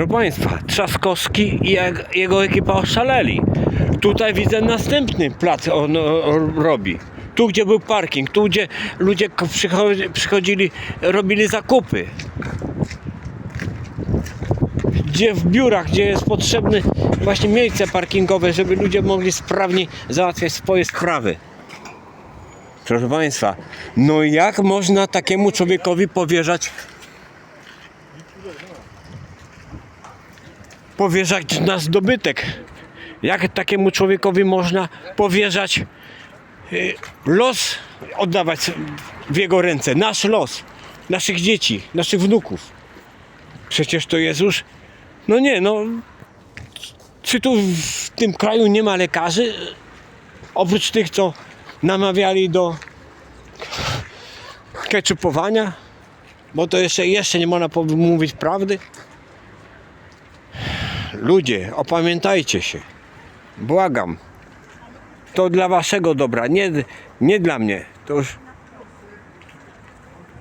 Proszę Państwa, Trzaskowski i jego ekipa oszaleli. Tutaj widzę następny plac on robi. Tu, gdzie był parking, tu, gdzie ludzie przychodzili, robili zakupy. Gdzie w biurach, gdzie jest potrzebne właśnie miejsce parkingowe, żeby ludzie mogli sprawnie załatwiać swoje sprawy. Proszę Państwa, no jak można takiemu człowiekowi powierzać powierzać nasz dobytek? Jak takiemu człowiekowi można powierzać y, los, oddawać w jego ręce, nasz los, naszych dzieci, naszych wnuków? Przecież to już, no nie, no, czy tu w tym kraju nie ma lekarzy? Oprócz tych, co namawiali do keczupowania, bo to jeszcze, jeszcze nie można mówić prawdy. Ludzie, opamiętajcie się. Błagam. To dla waszego dobra, nie, nie dla mnie. To już